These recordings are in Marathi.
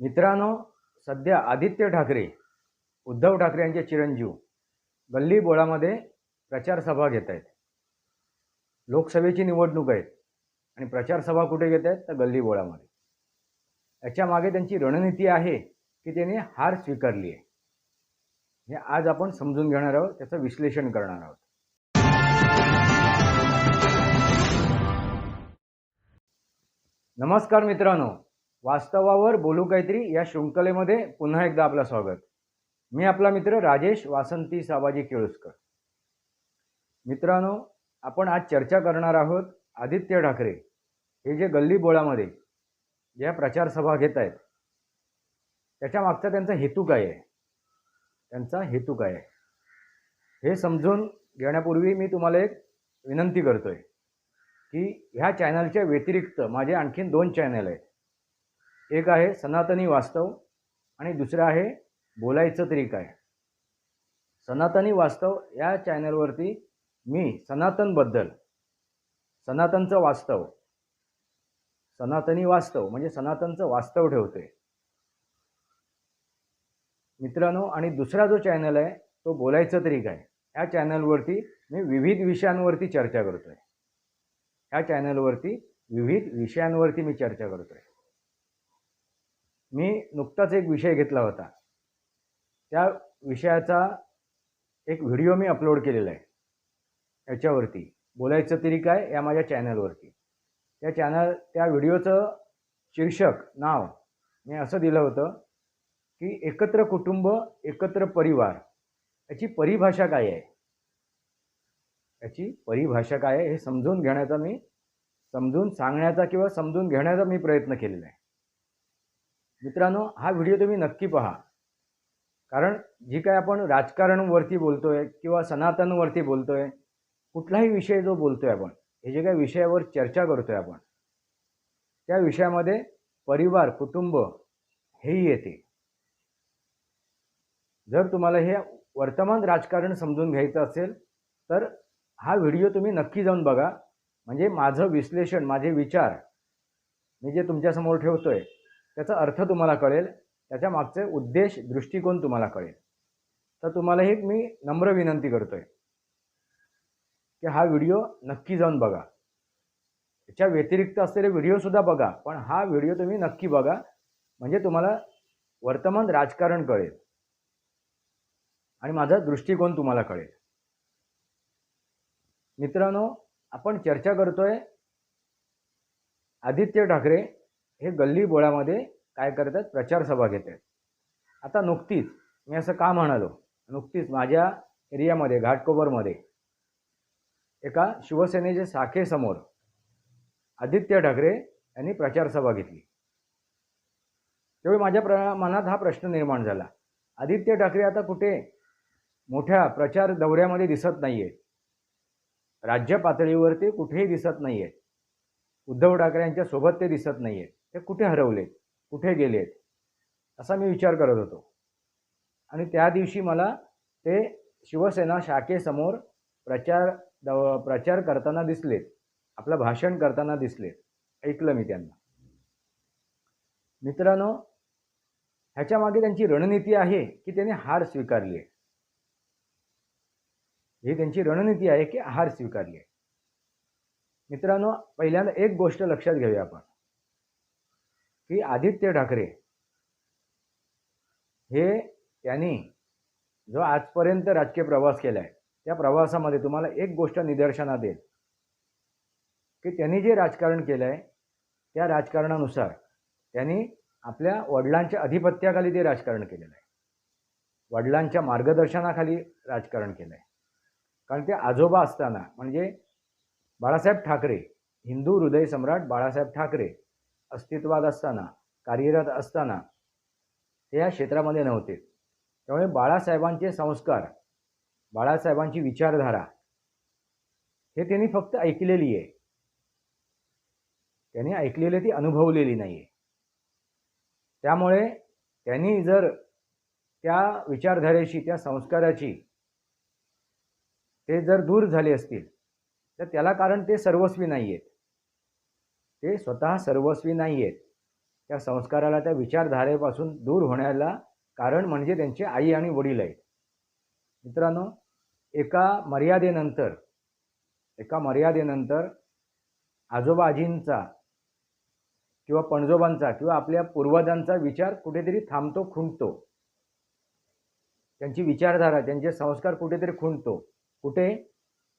मित्रांनो सध्या आदित्य ठाकरे उद्धव ठाकरे यांचे चिरंजीव गल्ली बोळामध्ये प्रचार सभा घेत आहेत. लोकसभेची निवडणूक आहेत आणि प्रचार सभा कुठे घेत आहेत? तर गल्ली बोळामध्ये. याच्या मागे त्यांची रणनीती आहे की त्यांनी हार स्वीकारली आहे. हे आज आपण समजून घेणार आहोत त्याचं विश्लेषण करणार आहोत. नमस्कार मित्रांनो. वास्तवावर बोलू काहीतरी या शृंखलेमध्ये पुन्हा एकदा आपलं स्वागत. मी आपला मित्र राजेश वासंती साबाजी केळुसकर. मित्रांनो आपण आज चर्चा करणार आहोत आदित्य ठाकरे हे जे गल्ली बोळामध्ये ज्या प्रचार सभा घेत आहेत त्याच्या मागचा त्यांचा हेतू काय आहे? त्यांचा हेतू काय आहे? हे समजून घेण्यापूर्वी मी तुम्हाला एक विनंती करतोय की ह्या चॅनलच्या व्यतिरिक्त माझे आणखीन दोन चॅनल आहेत. एक आहे सनातनी वास्तव आणि दुसरं आहे बोलायचं तरी काय. सनातनी वास्तव या चॅनलवरती मी सनातनबद्दल सनातनचं वास्तव सनातनी वास्तव म्हणजे सनातनचं वास्तव ठेवतोय मित्रांनो आणि दुसरा जो चॅनल आहे तो बोलायचं तरी काय? ह्या चॅनलवरती मी विविध विषयांवरती चर्चा करतोय. ह्या चॅनलवरती विविध विषयांवरती मी चर्चा करतोय. मी नुकताच एक विषय घेतला होता. त्या विषयाचा एक व्हिडिओ मी अपलोड केलेला आहे. याच्यावरती. बोलायचं तरी काय? या माझ्या चॅनलवरती. त्या चॅनल त्या व्हिडिओचं शीर्षक नाव मी असं दिलं होतं की एकत्र कुटुंब एकत्र परिवार याची परिभाषा काय आहे? याची परिभाषा काय आहे हे समजून घेण्याचा मी समजून सांगण्याचा किंवा समजून घेण्याचा मी प्रयत्न केलेला आहे. मित्रांनो हा व्हिडिओ तुम्ही नक्की पहा. कारण जी काय आपण राजकारणवरती बोलतोय किंवा सनातनवरती बोलतोय कुठलाही विषय जो बोलतोय आपण हे जे काही विषयावर चर्चा करतोय आपण त्या विषयामध्ये परिवार कुटुंब हेही येते. जर तुम्हाला हे वर्तमान राजकारण समजून घ्यायचं असेल तर हा व्हिडिओ तुम्ही नक्की जाऊन बघा. म्हणजे माझं विश्लेषण माझे विचार मी जे तुमच्यासमोर ठेवतो आहे त्याचा अर्थ तुम्हाला कळेल. त्याच्या मागचे उद्देश दृष्टिकोन तुम्हाला कळेल. तर तुम्हाला एक मी नम्र विनंती करतोय की हा व्हिडिओ नक्की जाऊन बघा. त्याच्या व्यतिरिक्त असलेले व्हिडिओसुद्धा बघा पण हा व्हिडिओ तुम्ही नक्की बघा. म्हणजे तुम्हाला वर्तमान राजकारण कळेल. आणि माझा दृष्टिकोन तुम्हाला कळेल. मित्रांनो आपण चर्चा करतोय आदित्य ठाकरे हे गल्ली बोळामध्ये काय करतात? प्रचार सभा घेत आहेत आता नुकतीच मी असं का म्हणालो? नुकतीच माझ्या एरियामध्ये घाटकोपरमध्ये एका शिवसेनेच्या शाखेसमोर आदित्य ठाकरे यांनी प्रचार सभा घेतली. त्यावेळी माझ्या प्र मनात हा प्रश्न निर्माण झाला. आदित्य ठाकरे आता कुठे? मोठ्या प्रचार दौऱ्यामध्ये दिसत नाही आहेत राज्य पातळीवर ते कुठेही दिसत नाही आहेत उद्धव ठाकरे यांच्या सोबत ते दिसत नाही आहेत ते कुठे हरवलेत? कुठे गेलेत? असा मी विचार करत होतो. आणि त्या दिवशी मला ते शिवसेना शाखेसमोर प्रचार दौ प्रचार करताना दिसलेत. आपलं भाषण करताना दिसलेत. ऐकलं मी त्यांना. मित्रांनो ह्याच्या मागे त्यांची रणनीती आहे की त्यांनी हार स्वीकारली आहे. ही त्यांची रणनीती आहे की हार स्वीकारली आहे. मित्रांनो पहिल्यांदा एक गोष्ट लक्षात घेऊया आपण. की आदित्य ठाकरे हे त्यांनी जो आजपर्यंत राजकीय प्रवास केला आहे त्या प्रवासामध्ये तुम्हाला एक गोष्ट निदर्शनात येईल की त्यांनी जे राजकारण केलं आहे त्या राजकारणानुसार त्यांनी आपल्या वडिलांच्या अधिपत्याखाली ते राजकारण केलेलं आहे. वडिलांच्या मार्गदर्शनाखाली राजकारण केलं आहे कारण ते आजोबा असताना म्हणजे बाळासाहेब ठाकरे हिंदू हृदय सम्राट बाळासाहेब ठाकरे अस्तित्वात असताना कार्यरत असताना ते या क्षेत्रामध्ये नव्हते. त्यामुळे बाळासाहेबांचे संस्कार बाळासाहेबांची विचारधारा हे त्यांनी फक्त ऐकलेली आहे. त्यांनी ऐकलेली ती अनुभवलेली नाही आहे त्यामुळे त्यांनी जर त्या विचारधारेशी त्या संस्काराची ते जर दूर झाले असतील तर त्याला कारण ते सर्वस्वी नाही आहेत ते स्वतः सर्वस्वी नाही आहेत त्या संस्काराला त्या विचारधारेपासून दूर होण्याला कारण म्हणजे त्यांचे आई आणि वडील आहेत. मित्रांनो एका मर्यादेनंतर एका मर्यादेनंतर आजोबा आजींचा किंवा पणजोबांचा किंवा आपल्या पूर्वजांचा विचार कुठेतरी थांबतो खुंटतो. त्यांची विचारधारा त्यांचे संस्कार कुठेतरी खुंटतो. कुठे?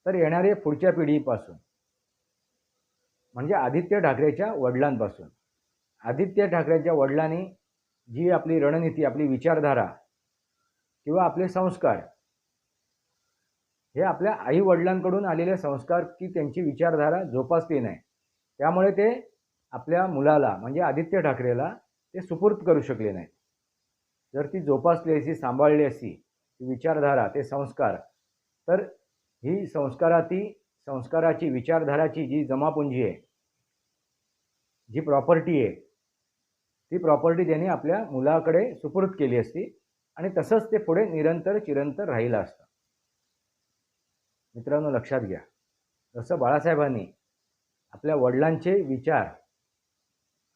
तर येणारे पुढच्या पिढीपासून. म्हणजे आदित्य ठाकरेच्या वडिलांपासून. आदित्य ठाकरेंच्या वडिलांनी जी आपली रणनीती आपली विचारधारा किंवा आपले संस्कार हे आपल्या आई वडिलांकडून आलेले संस्कार की त्यांची विचारधारा जोपासली नाही. त्यामुळे ते आपल्या मुलाला म्हणजे आदित्य ठाकरेला ते सुपूर्द करू शकले नाहीत. जर ती जोपासली असती सांभाळली असती ती विचारधारा ते संस्कार तर ही संस्काराती संस्काराची विचारधाराची जी जमापुंजी आहे जी प्रॉपर्टी आहे ती प्रॉपर्टी त्यांनी आपल्या मुलाकडे सुपूर्द केली असती आणि तसंच ते पुढे निरंतर चिरंतर राहिलं असतं. मित्रांनो लक्षात घ्या. जसं बाळासाहेबांनी आपल्या वडिलांचे विचार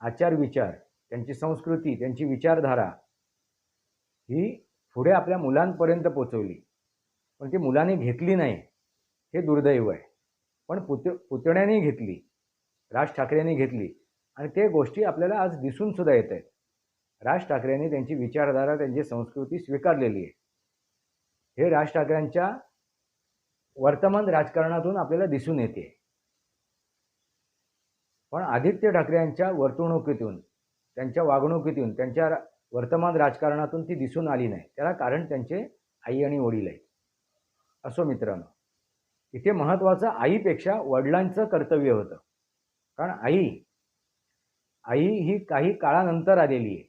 आचार विचार त्यांची संस्कृती त्यांची विचारधारा ही पुढे आपल्या मुलांपर्यंत पोचवली. पण ती मुलांनी घेतली नाही हे दुर्दैव आहे. पण पुत पुतण्याने घेतली राज ठाकरेंनी घेतली. आणि ते गोष्टी आपल्याला आज दिसून सुद्धा येत आहेत. राज ठाकरेंनी त्यांची विचारधारा त्यांची संस्कृती स्वीकारलेली आहे. हे राज ठाकरेंच्या वर्तमान राजकारणातून आपल्याला दिसून येते. पण आदित्य ठाकरे यांच्या वर्तणुकीतून त्यांच्या वागणुकीतून त्यांच्या वर्तमान राजकारणातून ती दिसून आली नाही. त्याला कारण त्यांचे आई आणि वडील आहेत. असो मित्रांनो इथे महत्त्वाचं आईपेक्षा वडिलांचं कर्तव्य होतं. कारण आई आई ही काही काळानंतर आलेली आहे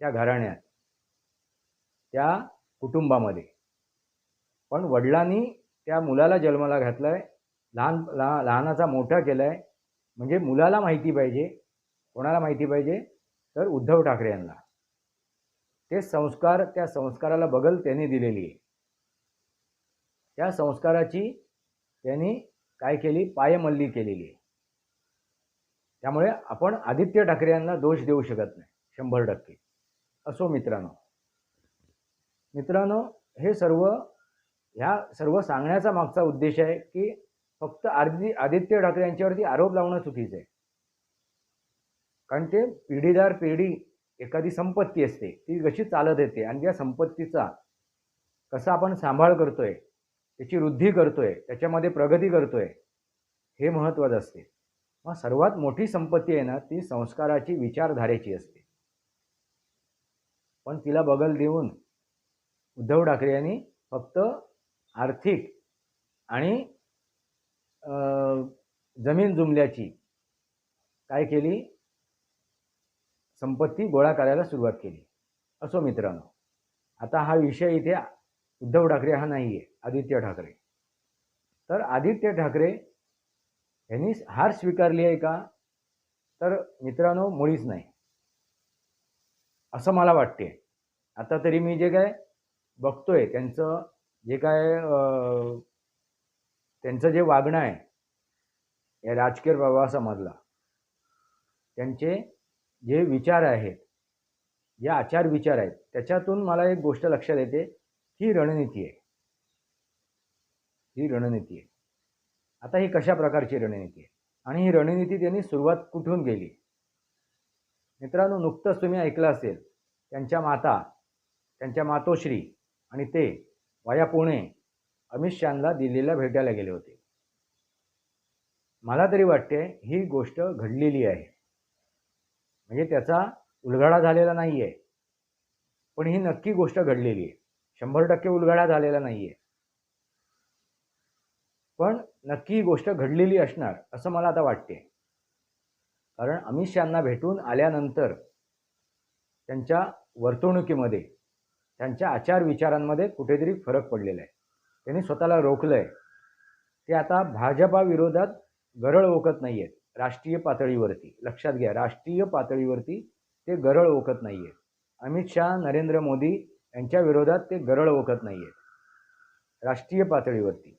त्या घराण्यात त्या कुटुंबामध्ये. पण वडिलांनी त्या मुलाला जन्माला घातला आहे लहान लहा लहानाचा मोठा केला आहे म्हणजे मुलाला माहिती पाहिजे कोणाला माहिती पाहिजे? तर उद्धव ठाकरे यांना. ते संस्कार त्या संस्काराला बगल त्यांनी दिलेली आहे. त्या संस्काराची त्यांनी काय केली? पायमल्ली केलेली आहे. त्यामुळे आपण आदित्य ठाकरे यांना दोष देऊ शकत नाही शंभर टक्के. असो मित्रांनो. मित्रांनो हे सर्व ह्या सर्व सांगण्याचा मागचा उद्देश आहे की फक्त आदि आदित्य ठाकरे यांच्यावरती आरोप लावणं चुकीचं आहे. कारण ते पिढीदार पिढी एखादी संपत्ती असते ती कशी चालत येते आणि त्या संपत्तीचा कसा आपण सांभाळ करतोय त्याची वृद्धी करतोय त्याच्यामध्ये प्रगती करतोय हे महत्त्वाचं असते. मग सर्वात मोठी संपत्ती आहे ना ती संस्काराची विचारधारेची असते. पण तिला बगल देऊन उद्धव ठाकरे यांनी फक्त आर्थिक आणि जमीन जुमल्याची काय केली? संपत्ती गोळा करायला सुरुवात केली. असो मित्रांनो आता हा विषय इथे उद्धव ठाकरे हा नाही आहे आदित्य ठाकरे. तर आदित्य ठाकरे यांनी हार स्वीकारली आहे का? तर मित्रांनो मुळीच नाही. असं मला वाटते आता तरी मी जे काय बघतोय त्यांचं जे काय त्यांचं जे वागणं आहे या राजकीय प्रवासामधला त्यांचे जे विचार आहेत जे आचार विचार आहेत त्याच्यातून मला एक गोष्ट लक्षात येते. ही रणनीती आहे. ही रणनीती आहे. आता ही कशा प्रकारची रणनीती आहे? आणि ही रणनीती त्यांनी सुरुवात कुठून केली? मित्रांनो नुकतंच तुम्ही ऐकलं असेल त्यांच्या माता त्यांच्या मातोश्री आणि ते वाया पुणे अमित शहाला दिल्लीला भेटायला गेले होते. मला तरी वाटते ही गोष्ट घडलेली आहे. म्हणजे त्याचा उलगडा झालेला नाही आहे पण ही नक्की गोष्ट घडलेली आहे. शंभर टक्के उलगडा झालेला नाही आहे पण नक्की ही गोष्ट घडलेली असणार असं मला आता वाटते कारण अमित शहांना भेटून आल्यानंतर त्यांच्या वर्तणुकीमध्ये त्यांच्या आचार विचारांमध्ये कुठेतरी फरक पडलेला आहे त्यांनी स्वतःला रोखलं आहे ते आता भाजपा विरोधात गरळ ओकत नाही आहेत राष्ट्रीय पातळीवरती. लक्षात घ्या राष्ट्रीय पातळीवरती ते गरळ ओकत नाही आहेत अमित शहा नरेंद्र मोदी यांच्या विरोधात ते गरळ ओकत नाही आहेत राष्ट्रीय पातळीवरती.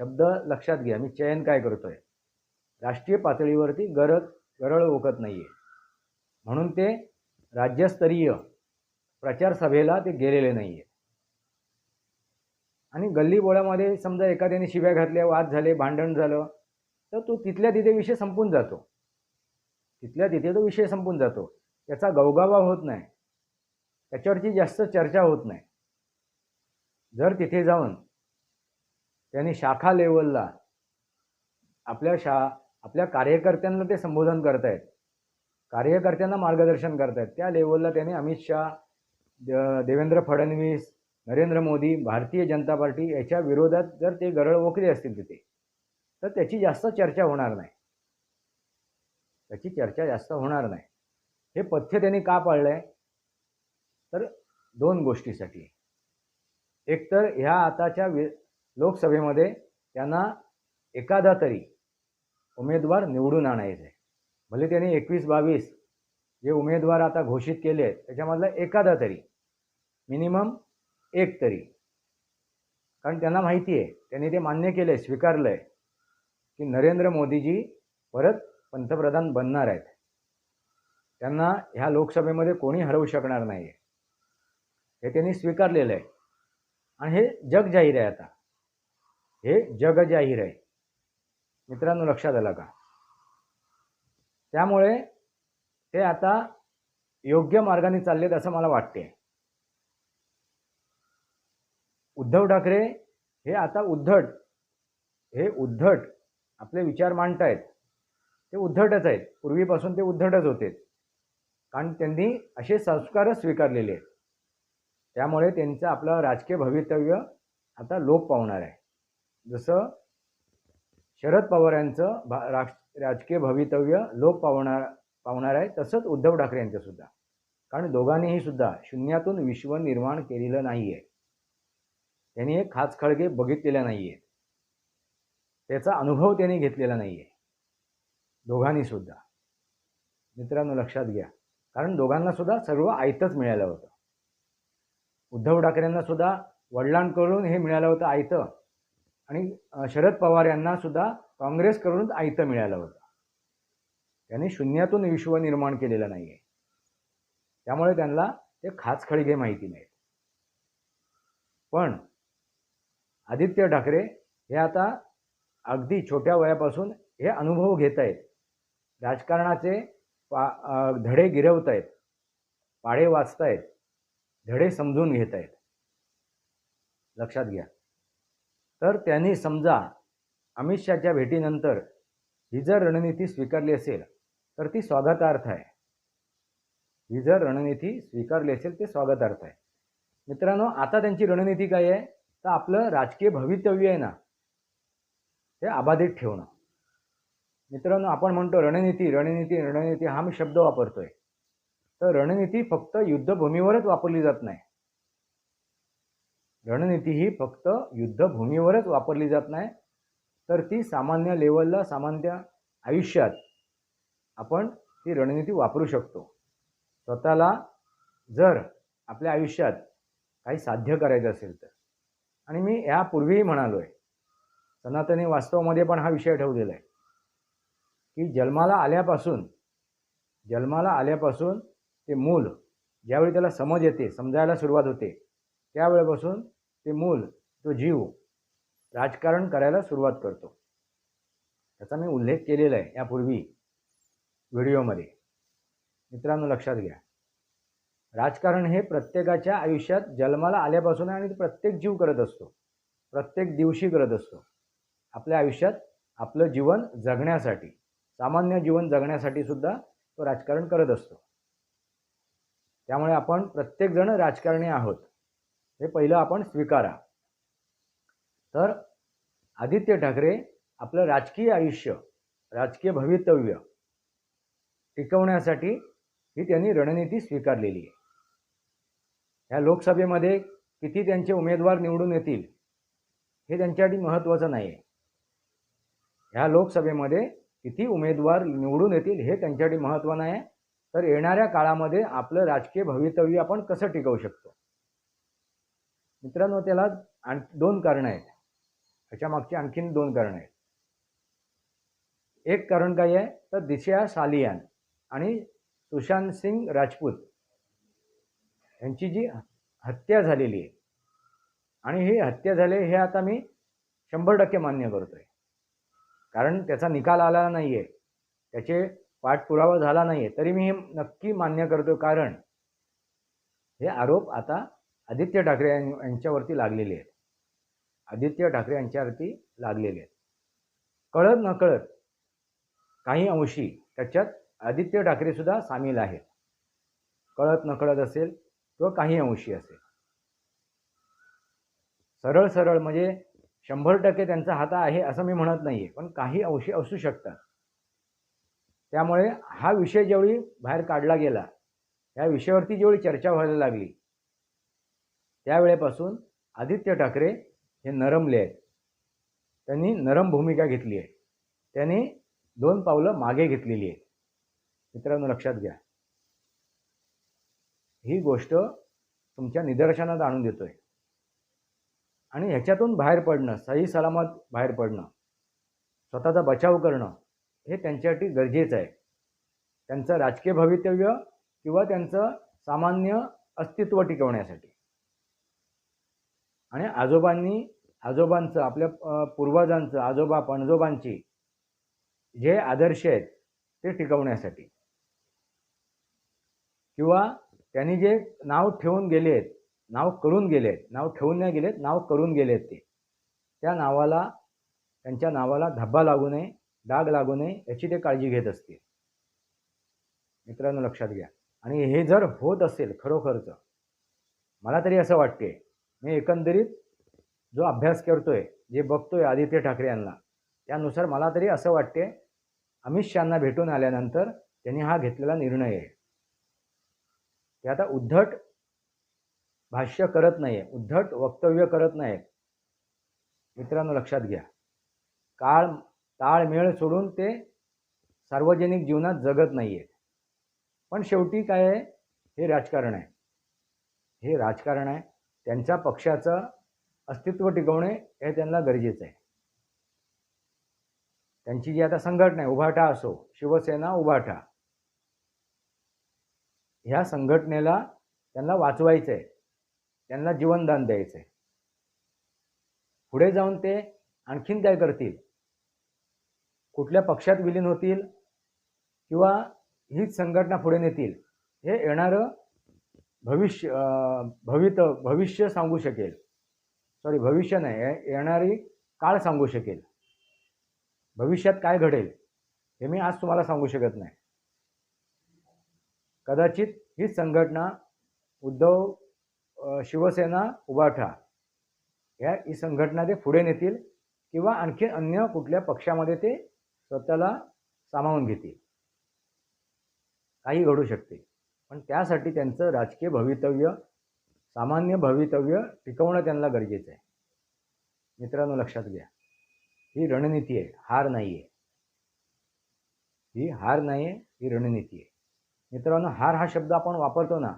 शब्द लक्षात घ्या. मी चयन काय करतोय? राष्ट्रीय पातळीवरती गरज गरळ ओकत नाही आहे म्हणून ते राज्यस्तरीय प्रचार सभेला ते गेलेले नाही आहे आणि गल्लीबोळ्यामध्ये समजा एखाद्याने शिव्या घातल्या वाद झाले भांडण झालं तर तो तिथल्या तिथे विषय संपून जातो. तिथल्या तिथे तो विषय संपून जातो. त्याचा गवगावा होत नाही. त्याच्यावरची जास्त चर्चा होत नाही. जर तिथे जाऊन त्यांनी शाखा लेवलला आपल्या शा आपल्या कार्यकर्त्यांना ते संबोधन करतायत. कार्यकर्त्यांना मार्गदर्शन करतायत. त्या लेवलला त्यांनी अमित शहा देवेंद्र फडणवीस नरेंद्र मोदी भारतीय जनता पार्टी याच्या विरोधात जर ते गरळ ओकले असतील तिथे तर त्याची जास्त चर्चा होणार नाही. त्याची चर्चा जास्त होणार नाही. हे पथ्य त्यांनी का पाळलं आहे तर दोन गोष्टीसाठी. एक तर ह्या आताच्या वि लोकसभेमध्ये त्यांना एखादा तरी उमेदवार निवडून आणायचे भले त्यांनी एकवीस बावीस जे उमेदवार आता घोषित केले आहेत त्याच्यामधला एखादा तरी मिनिमम एक तरी. कारण त्यांना माहिती आहे त्यांनी ते मान्य केलं आहे स्वीकारलं आहे की नरेंद्र मोदीजी परत पंतप्रधान बनणार आहेत. त्यांना ह्या लोकसभेमध्ये कोणी हरवू शकणार नाही आहे हे त्यांनी स्वीकारलेलं आहे आणि हे जग जाहीर आहे आता. हे जग जाहीर आहे. मित्रांनो लक्षात आलं का? त्यामुळे ते आता योग्य मार्गाने चाललेत असं मला वाटते. उद्धव ठाकरे हे आता उद्धट हे उद्धट आपले विचार मांडतायत. ते उद्धटच आहेत. पूर्वीपासून ते उद्धटच होते. कारण त्यांनी असे संस्कारच स्वीकारलेले आहेत. त्यामुळे त्यांचं आपलं राजकीय भवितव्य आता लोप पावणार आहे. जसं शरद पवार यांचं भा राज राजकीय भवितव्य लोप पावणार पावणार आहे तसंच उद्धव ठाकरे यांचं सुद्धा कारण दोघांनीही सुद्धा शून्यातून विश्व निर्माण केलेलं नाही आहे त्यांनी एक खाच खळगे बघितलेल्या नाही आहेत त्याचा अनुभव त्यांनी घेतलेला नाही आहे दोघांनी सुद्धा मित्रांनो लक्षात घ्या. कारण दोघांना सुद्धा सर्व आयतच मिळालं होतं. उद्धव ठाकरेंना सुद्धा वडिलांकडून हे मिळालं होतं आयतं. आणि शरद पवार यांना सुद्धा काँग्रेसकडूनच आयतं मिळालं होतं. त्यांनी शून्यातून विश्व निर्माण केलेलं नाही आहे त्यामुळे त्यांना ते खाचखळगे माहिती नाहीत पण आदित्य ठाकरे हे आता अगदी छोट्या वयापासून हे अनुभव घेत आहेत राजकारणाचे पा धडे गिरवत आहेत पाढे वाचतायत. धडे समजून घेत आहेत लक्षात घ्या. तर त्यांनी समजा अमित शहाच्या भेटीनंतर ही जर रणनीती स्वीकारली असेल तर ती स्वागतार्थ आहे. ही जर रणनीती स्वीकारली असेल ते स्वागतार्थ आहे. मित्रांनो आता त्यांची रणनीती काय आहे? तर आपलं राजकीय भवितव्य आहे ना ते अबाधित ठेवणं. मित्रांनो आपण म्हणतो रणनीती रणनीती रणनीती हा मी शब्द वापरतोय. तर रणनीती फक्त युद्धभूमीवरच वापरली जात नाही. रणनीती ही फक्त युद्धभूमीवरच वापरली जात नाही तर ती सामान्य लेवलला सामान्य आयुष्यात आपण ती रणनीती वापरू शकतो. स्वतःला जर आपल्या आयुष्यात काही साध्य करायचं असेल तर. आणि मी यापूर्वीही म्हणालो आहे सनातनी वास्तवामध्ये पण हा विषय ठेवलेला आहे की जन्माला आल्यापासून जन्माला आल्यापासून ते मूल ज्यावेळी त्याला समज येते समजायला सुरुवात होते त्यावेळेपासून ते मूल तो जीव राजकारण करायला सुरुवात करतो. त्याचा मी उल्लेख केलेला आहे यापूर्वी व्हिडिओमध्ये. मित्रांनो लक्षात घ्या. राजकारण हे प्रत्येकाच्या आयुष्यात जन्माला आल्यापासून आणि प्रत्येक जीव करत असतो. प्रत्येक दिवशी करत असतो. आपल्या आयुष्यात आपलं जीवन जगण्यासाठी सामान्य जीवन जगण्यासाठी सुद्धा तो राजकारण करत असतो. त्यामुळे आपण प्रत्येकजण राजकारणी आहोत. हे पहिलं आपण स्वीकारा. तर आदित्य ठाकरे आपलं राजकीय आयुष्य राजकीय भवितव्य टिकवण्यासाठी ही त्यांनी रणनीती स्वीकारलेली आहे. ह्या लोकसभेमध्ये किती त्यांचे उमेदवार निवडून येतील हे त्यांच्यासाठी महत्त्वाचं नाही आहे. ह्या लोकसभेमध्ये किती उमेदवार निवडून येतील हे त्यांच्यासाठी महत्त्व नाही आहे. तर येणाऱ्या काळामध्ये आपलं राजकीय भवितव्य आपण कसं टिकवू शकतो? मित्रांनो त्याला आण दोन कारणं आहेत. ह्याच्या मागची आणखीन दोन कारणं आहेत. एक कारण काय आहे? तर दिशा सालियान आणि सुशांत सिंग राजपूत यांची जी हत्या झालेली आहे. आणि ही हत्या झाली हे आता मी शंभर टक्के मान्य करतोय. कारण त्याचा निकाल आला नाही आहे त्याचे पाठपुरावा झाला नाही आहे तरी मी हे नक्की मान्य करतो कारण हे आरोप आता आदित्य ठाकरे यांच्यावरती लागलेले आहेत. आदित्य ठाकरे यांच्यावरती लागलेले आहेत. कळत नकळत काही अंशी त्याच्यात आदित्य ठाकरेसुद्धा सामील आहेत. कळत नकळत असेल किंवा काही अंशी असेल. सरळ सरळ म्हणजे शंभर टक्के त्यांचा हात आहे असं मी म्हणत नाही आहे पण काही अंशी असू शकतात. त्यामुळे हा विषय जेवढी बाहेर काढला गेला या विषयावरती जेवढी चर्चा व्हायला लागली त्यावेळेपासून आदित्य ठाकरे हे नरमले आहेत. त्यांनी नरम भूमिका घेतली आहे. त्यांनी दोन पावलं मागे घेतलेली आहेत. मित्रांनो लक्षात घ्या. ही गोष्ट तुमच्या निदर्शनात आणून देतोय. आणि ह्याच्यातून बाहेर पडणं सही सलामत बाहेर पडणं स्वतःचा बचाव करणं हे त्यांच्यासाठी गरजेचं आहे. त्यांचं राजकीय भवितव्य किंवा त्यांचं सामान्य अस्तित्व टिकवण्यासाठी. आणि आजोबांनी आजोबांचं आपल्या पूर्वजांचं आजोबा पणजोबांची जे आदर्श आहेत ते टिकवण्यासाठी. किंवा त्यांनी जे नाव ठेवून गेले आहेत नाव करून गेले आहेत नाव ठेवून नाही गेलेत नाव करून गेले आहेत ते. त्या नावाला त्यांच्या नावाला धब्बा लागू नये डाग लागू नये याची ते काळजी घेत असतील. मित्रांनो लक्षात घ्या. आणि हे जर होत असेल खरोखरचं मला तरी असं वाटते मी एकंदरीत जो अभ्यास करतोय जे बघतोय आदित्य ठाकरे यांना त्यानुसार मला तरी असं वाटते अमित शहांना भेटून आल्यानंतर त्यांनी हा घेतलेला निर्णय आहे. ते आता उद्धट भाष्य करत नाही आहे उद्धट वक्तव्य करत नाहीत मित्रांनो लक्षात घ्या. काळ ताळमेळ सोडून ते सार्वजनिक जीवनात जगत नाही आहेत पण शेवटी काय आहे? हे राजकारण आहे. हे राजकारण आहे. त्यांच्या पक्षाचं अस्तित्व टिकवणे हे त्यांना गरजेचं आहे. त्यांची जी आता संघटना आहे उभाटा असो शिवसेना उभाटा ह्या संघटनेला त्यांना वाचवायचं आहे. त्यांना जीवनदान द्यायचं आहे. पुढे जाऊन ते आणखीन काय करतील? कुठल्या पक्षात विलीन होतील? किंवा हीच संघटना पुढे नेतील? हे येणारं भविष्य भवित भविष्य सांगू शकेल. सॉरी भविष्य नाही येणारी काळ सांगू शकेल. भविष्यात काय घडेल हे मी आज तुम्हाला सांगू शकत नाही. कदाचित हीच संघटना उद्धव शिवसेना उबाठा या ही संघटना ते पुढे नेतील किंवा आणखी अन्य कुठल्या पक्षामध्ये ते स्वतःला सामावून घेतील. काही घडू शकते. पण त्यासाठी त्यांचं राजकीय भवितव्य सामान्य भवितव्य टिकवणं त्यांना गरजेचं आहे. मित्रांनो लक्षात घ्या. ही रणनीती आहे हार नाही आहे ही हार नाही आहे ही रणनीती आहे. मित्रांनो हार हा शब्द आपण वापरतो ना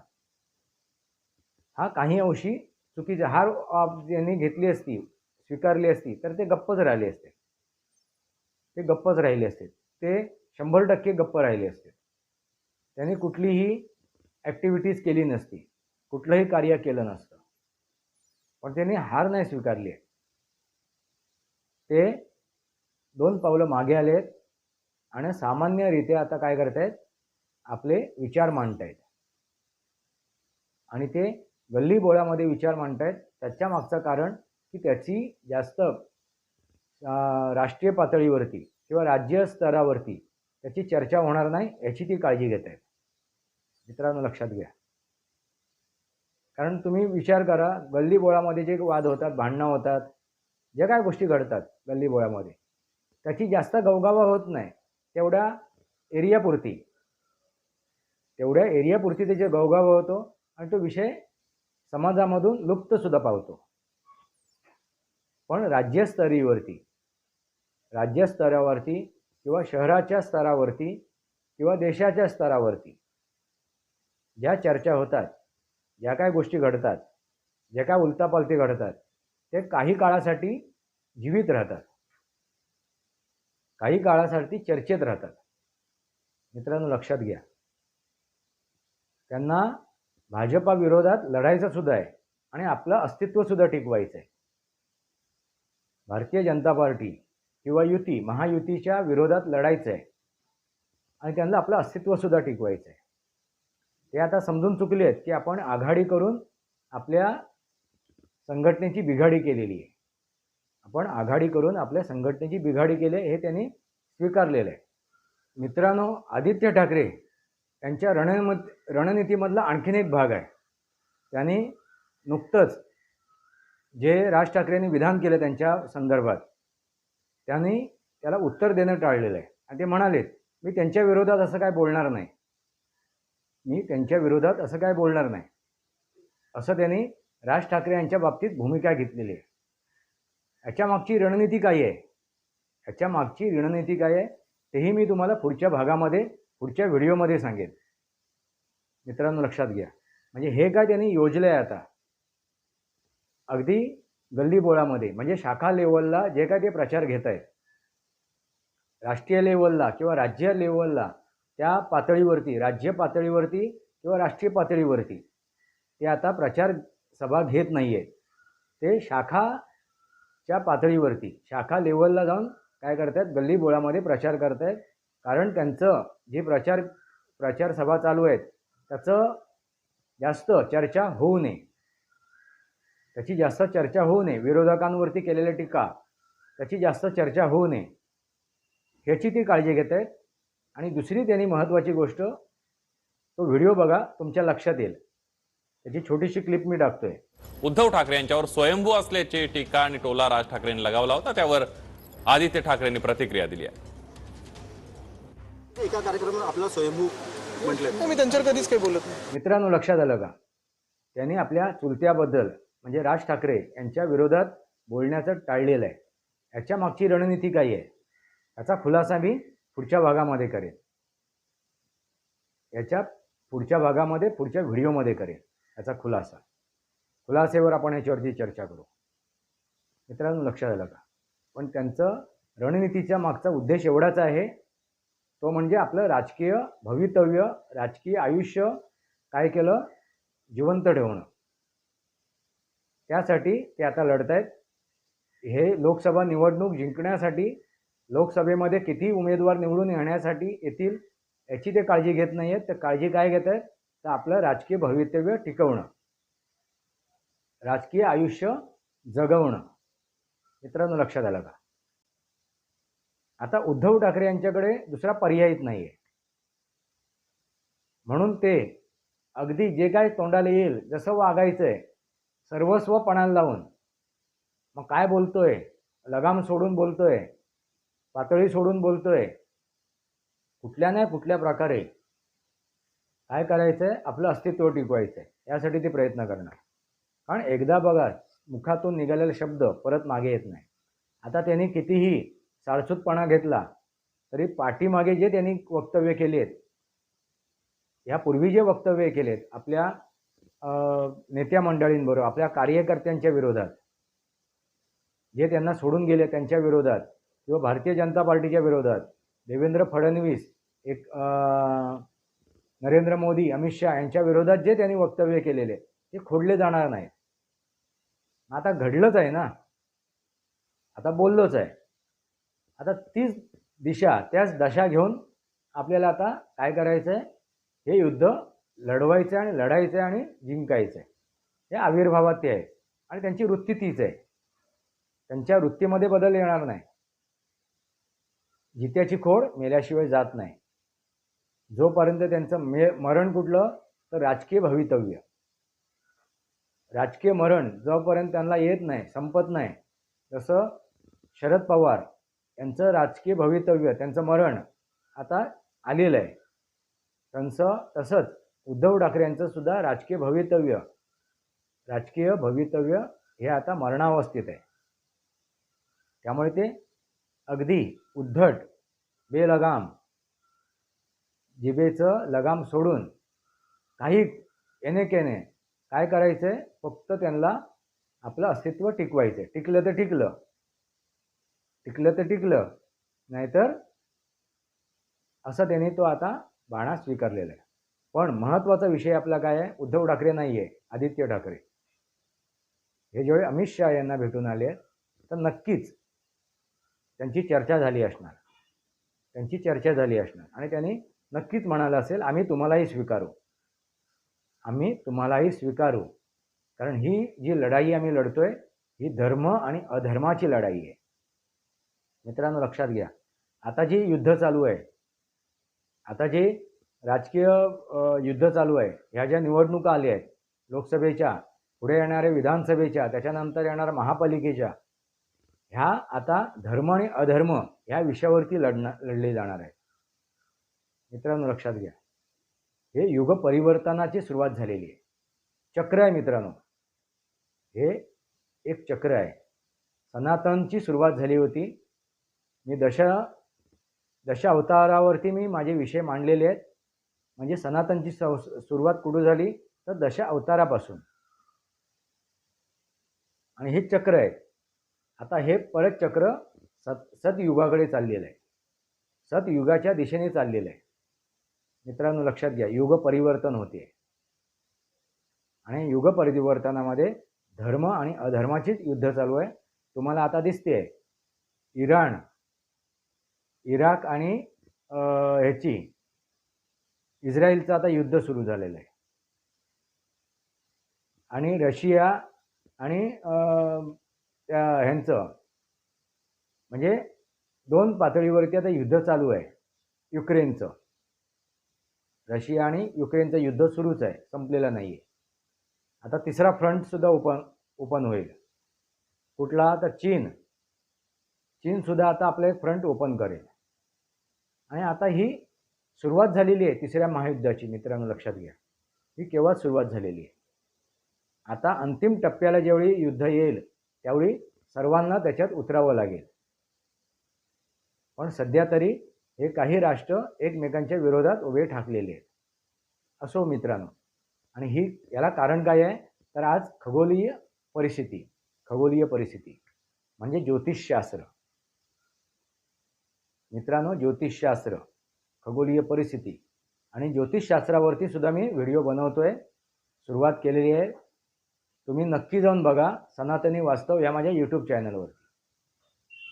हा काही अंशी चुकीचा हार ज्यांनी घेतली असती स्वीकारली असती तर ते गप्पच राहिले असते. ते गप्पच राहिले असते. ते शंभर टक्के गप्प राहिले असते. त्यांनी कुठलीही ॲक्टिव्हिटीज केली नसती. कुठलंही कार्य केलं नसतं. पण त्यांनी हार नाही स्वीकारली. आहे ते दोन पावलं मागे आले आहेत आणि सामान्यरित्या आता काय करतायत? आपले विचार मांडतायत. आणि ते गल्ली बोळामध्ये विचार मांडतायत. त्याच्या मागचं कारण की त्याची जास्त राष्ट्रीय पातळीवरती किंवा राज्य स्तरावरती त्याची चर्चा होणार नाही याची ती काळजी घेत आहेत मित्रांनो लक्षात घ्या. कारण तुम्ही विचार करा गल्लीबोळामध्ये जे वाद होतात भांडणं होतात ज्या काय गोष्टी घडतात गल्लीबोळामध्ये त्याची जास्त गवगावा होत नाही. तेवढ्या एरियापुरती तेवढ्या एरियापुरती त्याचे गवगावा होतो आणि तो विषय समाजामधून लुप्तसुद्धा पावतो. पण राज्यस्तरीवरती राज्यस्तरावरती किंवा शहराच्या स्तरावरती किंवा देशाच्या स्तरावरती ज्या चर्चा होतात ज्या काय गोष्टी घडतात ज्या काय उलतापालती घडतात ते काही काळासाठी जीवित राहतात. काही काळासाठी चर्चेत राहतात. मित्रांनो लक्षात घ्या. त्यांना भाजपा विरोधात लढायचं सुद्धा आहे आणि आपलं अस्तित्व सुद्धा टिकवायचं आहे भारतीय जनता पार्टी किंवा युती महायुतीच्या विरोधात लढायचं आहे आणि त्यांना आपलं अस्तित्व सुद्धा टिकवायचं आहे ते आता समजून चुकले आहेत की आपण आघाडी करून आपल्या संघटनेची बिघाडी केलेली आहे. आपण आघाडी करून आपल्या संघटनेची बिघाडी केली आहे हे त्यांनी स्वीकारलेलं आहे. मित्रांनो आदित्य ठाकरे त्यांच्या रणमत रणनीतीमधला आणखीन एक भाग आहे. त्यांनी नुकतंच जे राज ठाकरेंनी विधान केलं त्यांच्या संदर्भात त्यांनी त्याला उत्तर देणं टाळलेलं आहे. आणि ते म्हणालेत मी त्यांच्या विरोधात असं काय बोलणार नाही. मी त्यांच्या विरोधात असं काय बोलणार नाही. असं त्यांनी राज ठाकरे यांच्या बाबतीत भूमिका घेतलेली आहे. याच्या मागची रणनीती काय आहे? याच्या मागची रणनीती काय आहे? तेही मी तुम्हाला पुढच्या भागामध्ये पुढच्या व्हिडिओमध्ये सांगेन. मित्रांनो लक्षात घ्या. म्हणजे हे काय त्यांनी योजलं आहे आता? अगदी गल्लीबोळामध्ये म्हणजे शाखा लेवलला जे काय ते प्रचार घेत आहेत राष्ट्रीय लेवलला किंवा राज्य लेवलला त्या पातळीवरती राज्य पातळीवरती किंवा राष्ट्रीय पातळीवरती. ते आता प्रचार सभा घेत नाही आहेत ते शाखाच्या पातळीवरती शाखा लेवलला जाऊन काय करतायत? गल्लीबोळामध्ये प्रचार करतायत. कारण त्यांचं जे प्रचार प्रचार सभा चालू आहेत त्याचं जास्त चर्चा होऊ नये. त्याची जास्त चर्चा होऊ नये. विरोधकांवरती केलेल्या टीका त्याची जास्त चर्चा होऊ नये. ह्याची ती काळजी घेत आहेत आणि दुसरी त्यांनी महत्त्वाची गोष्ट तो व्हिडिओ बघा तुमच्या लक्षात येईल. त्याची छोटीशी क्लिप मी टाकतोय. उद्धव ठाकरे यांच्यावर स्वयंभू असल्याची टीका आणि टोला राज ठाकरेंनी लगावला होता. त्यावर आदित्य ठाकरेंनी प्रतिक्रिया दिली आहे. एका कार्यक्रमात आपला स्वयंभू म्हटलं. मी त्यांच्यावर कधीच काही बोलत नाही. मित्रांनो लक्षात आलं का? त्यांनी आपल्या चुलत्याबद्दल म्हणजे राज ठाकरे यांच्या विरोधात बोलण्याचं टाळलेलं आहे. याच्या मागची रणनीती काय आहे? याचा खुलासा मी पुढच्या भागामध्ये करेन. याच्या पुढच्या भागामध्ये पुढच्या व्हिडिओमध्ये करेन. याचा खुलासा. खुलासेवर आपण याच्यावरती चर्चा करू. मित्रांनो लक्षात आलं का पण त्यांचं रणनीतीच्या मागचा उद्देश एवढाच आहे. तो म्हणजे आपलं राजकीय भवितव्य राजकीय आयुष्य काय केलं? जिवंत ठेवणं. त्यासाठी ते आता लढत आहेत हे लोकसभा निवडणूक जिंकण्यासाठी लोकसभेमध्ये किती उमेदवार निवडून येण्यासाठी येतील याची ते काळजी घेत नाही आहेत तर काळजी काय घेत आहेत? तर आपलं राजकीय भवितव्य टिकवणं. राजकीय आयुष्य जगवणं. मित्रांनो लक्षात आलं का? आता उद्धव ठाकरे यांच्याकडे दुसरा पर्यायच नाही आहे म्हणून ते अगदी जे काय तोंडाला येईल जसं वागायचं आहे सर्वस्व पणाला लावून मग काय बोलतोय? लगाम सोडून बोलतोय? पातळी सोडून बोलतोय. कुठल्या नाही कुठल्या प्रकारे काय करायचं आहे आपलं अस्तित्व टिकवायचं आहे यासाठी ते प्रयत्न करणार. कारण एकदा बघा मुखातून निघालेला शब्द परत मागे येत नाही. आता त्यांनी कितीही साळसूतपणा घेतला तरी पाठीमागे जे त्यांनी वक्तव्य केली आहेत यापूर्वी जे वक्तव्य केलेत आपल्या नेत्या मंडळींबरोबर आपल्या कार्यकर्त्यांच्या विरोधात जे त्यांना सोडून गेले त्यांच्या विरोधात किंवा भारतीय जनता पार्टीच्या विरोधात देवेंद्र फडणवीस एक नरेंद्र मोदी अमित शहा यांच्या विरोधात जे त्यांनी वक्तव्य केलेले ते खोडले जाणार नाही आता घडलंच आहे ना. आता बोललोच आहे. आता तीच दिशा त्याच दशा घेऊन आपल्याला आता काय करायचं आहे? हे युद्ध लढवायचं आणि लढायचं आहे आणि जिंकायचं आहे. हे आविर्भावात ते आहे. आणि त्यांची वृत्ती तीच आहे. त्यांच्या वृत्तीमध्ये बदल येणार नाही. जित्याची खोड मेल्याशिवाय जात नाही. जोपर्यंत त्यांचं मे मरण कुठलं तर राजकीय भवितव्य. राजकीय मरण जोपर्यंत त्यांना येत नाही संपत नाही जसं शरद पवार यांचं राजकीय भवितव्य त्यांचं मरण आता आलेलं आहे. त्यांचं तसंच उद्धव ठाकरे यांचं सुद्धा राजकीय भवितव्य. राजकीय भवितव्य हे आता मरणावस्थेत आहे. त्यामुळे ते अगदी उद्धट बेलगाम जिभेचं लगाम सोडून काही येणे केने काय करायचं? आहे फक्त त्यांना आपलं अस्तित्व टिकवायचं. आहे टिकलं तर टिकलं. टिकलं तर टिकलं. नाहीतर असं त्याने तो आता बाणा स्वीकारलेला आहे. पण महत्त्वाचा विषय आपला काय आहे? उद्धव ठाकरे नाही आहे आदित्य ठाकरे. हे ज्यावेळी अमित शहा यांना भेटून आले आहेत, तर नक्कीच त्यांची चर्चा झाली असणार. त्यांची चर्चा झाली असणार. आणि त्यांनी नक्कीच म्हणालं असेल आम्ही तुम्हालाही स्वीकारू. आम्ही तुम्हालाही स्वीकारू. कारण ही जी लढाई आम्ही लढतोय ही धर्म आणि अधर्माची लढाई आहे. मित्रांनो लक्षात घ्या. आता जी युद्ध चालू आहे आता जे राजकीय युद्ध चालू आहे ह्या ज्या निवडणुका आल्या आहेत लोकसभेच्या पुढे येणाऱ्या विधानसभेच्या त्याच्यानंतर येणाऱ्या महापालिकेच्या ह्या आता धर्म आणि अधर्म ह्या विषयावरती लढणार लढले जाणार आहे मित्रांनो लक्षात घ्या. हे युग परिवर्तनाची सुरुवात झालेली आहे. चक्र आहे मित्रांनो. हे एक चक्र आहे. सनातनची सुरुवात झाली होती. मी दश दशा अवतारावरती मी माझे विषय मांडलेले आहेत. म्हणजे सनातनची सव सुरुवात कुठं झाली? तर दशा अवतारापासून. आणि हे चक्र आहे. आता हे परत चक्र सत सतयुगाकडे चाललेलं आहे. सतयुगाच्या दिशेने चाललेलं आहे. मित्रांनो लक्षात घ्या युग परिवर्तन होते. आणि युग परिवर्तनामध्ये धर्म आणि अधर्माचीच युद्ध चालू आहे. तुम्हाला आता दिसते इराण इराक आणि ह्याची इस्रायलचं आता युद्ध सुरू झालेलं आहे. आणि रशिया आणि त्या ह्यांचं. म्हणजे दोन पातळीवरती आता युद्ध चालू आहे. युक्रेनचं. रशिया आणि युक्रेनचं युद्ध सुरूच आहे. संपलेलं नाही आहे आता तिसरा फ्रंटसुद्धा ओपन ओपन होईल. कुठला? तर चीन. चीनसुद्धा आता आपले फ्रंट ओपन करेल. आणि आता ही सुरुवात झालेली आहे तिसऱ्या महायुद्धाची मित्रांनो लक्षात घ्या. ही केव्हा सुरुवात झालेली आहे? आता अंतिम टप्प्याला ज्यावेळी युद्ध येईल त्यावेळी सर्वांना त्याच्यात उतरावं लागेल. पण सध्या तरी हे काही राष्ट्र एकमेकांच्या विरोधात उभे ठाकलेले आहेत. असो मित्रांनो. आणि ही याला कारण काय आहे? तर आज खगोलीय परिस्थिती खगोलीय परिस्थिती म्हणजे ज्योतिषशास्त्र. मित्रांनो ज्योतिषशास्त्र खगोलीय परिस्थिती आणि ज्योतिषशास्त्रावरती सुद्धा मी व्हिडिओ बनवतोय. सुरुवात केलेली आहे तुम्ही नक्की जाऊन बघा सनातनी वास्तव या माझ्या यूट्यूब चॅनलवरती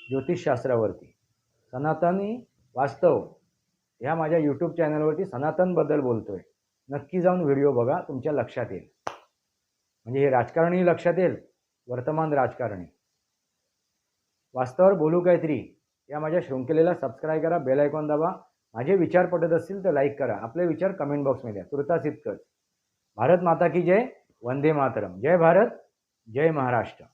ज्योतिषशास्त्रावरती. सनातनी वास्तव ह्या माझ्या यूट्यूब चॅनलवरती सनातनबद्दल बोलतोय. नक्की जाऊन व्हिडिओ बघा तुमच्या लक्षात येईल. म्हणजे हे राजकारणही लक्षात येईल वर्तमान राजकारणी. वास्तवावर बोलू काहीतरी या माझ्या शृंखलेला सबस्क्राईब करा बेल आयकॉन दाबा. माझे विचार पटत असतील तर लाईक करा. आपले विचार कमेंट बॉक्समध्ये द्या. तुर्तास इतकंच. भारत माता की जय. वंदे मातरम. जय भारत जय महाराष्ट्र.